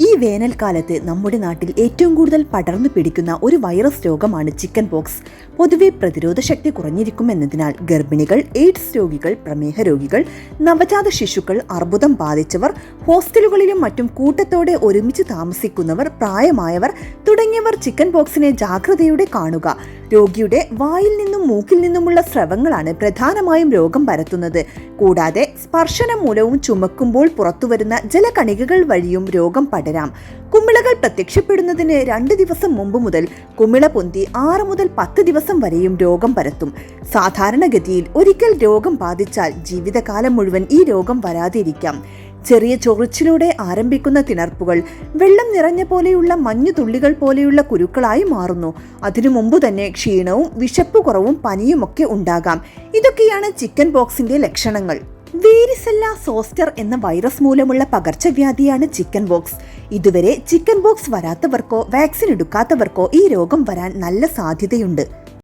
E വേനൽക്കാലത്ത് നമ്മുടെ നാട്ടിൽ ഏറ്റവും കൂടുതൽ പടർന്നു പിടിക്കുന്ന ഒരു വൈറസ് രോഗമാണ് ചിക്കൻ പോക്സ് പൊതുവെ പ്രതിരോധ ശക്തി കുറഞ്ഞിരിക്കുമെന്നതിനാൽ ഗർഭിണികൾ എയ്ഡ്സ് രോഗികൾ പ്രമേഹ രോഗികൾ നവജാത ശിശുക്കൾ അർബുദം ബാധിച്ചവർ ഹോസ്റ്റലുകളിലും മറ്റും കൂട്ടത്തോടെ ഒരുമിച്ച് താമസിക്കുന്നവർ പ്രായമായവർ തുടങ്ങിയവർ ചിക്കൻ പോക്സിനെ ജാഗ്രതയോടെ കാണുക. രോഗിയുടെ വായിൽ നിന്നും മൂക്കിൽ നിന്നുമുള്ള സ്രവങ്ങളാണ് പ്രധാനമായും രോഗം പരത്തുന്നത്. കൂടാതെ സ്പർശനം മൂലവും ചുമക്കുമ്പോൾ പുറത്തുവരുന്ന ജലകണികകൾ വഴിയും രോഗം പടരാം. കുമിളകൾ പ്രത്യക്ഷപ്പെടുന്നതിന് രണ്ട് ദിവസം മുമ്പ് മുതൽ കുമിള പൊന്തി ആറ് മുതൽ പത്ത് ദിവസം വരെയും രോഗം പരത്തും. സാധാരണഗതിയിൽ ഒരിക്കൽ രോഗം ബാധിച്ചാൽ ജീവിതകാലം മുഴുവൻ ഈ രോഗം വരാതിരിക്കാം. ചെറിയ ചൊറിച്ചിലൂടെ ആരംഭിക്കുന്ന തിണർപ്പുകൾ വെള്ളം നിറഞ്ഞ പോലെയുള്ള മഞ്ഞു തുള്ളികൾ പോലെയുള്ള കുരുക്കളായി മാറുന്നു. അതിനു മുമ്പ് തന്നെ ക്ഷീണവും വിശപ്പ് കുറവും പനിയുമൊക്കെ ഉണ്ടാകാം. ഇതൊക്കെയാണ് ചിക്കൻ ബോക്സിന്റെ ലക്ഷണങ്ങൾ. വേരിസെല്ല സോസ്റ്റർ എന്ന വൈറസ് മൂലമുള്ള പകർച്ചവ്യാധിയാണ് ചിക്കൻ ബോക്സ് ഇതുവരെ ചിക്കൻ ബോക്സ് വരാത്തവർക്കോ വാക്സിൻ എടുക്കാത്തവർക്കോ ഈ രോഗം വരാൻ നല്ല സാധ്യതയുണ്ട്.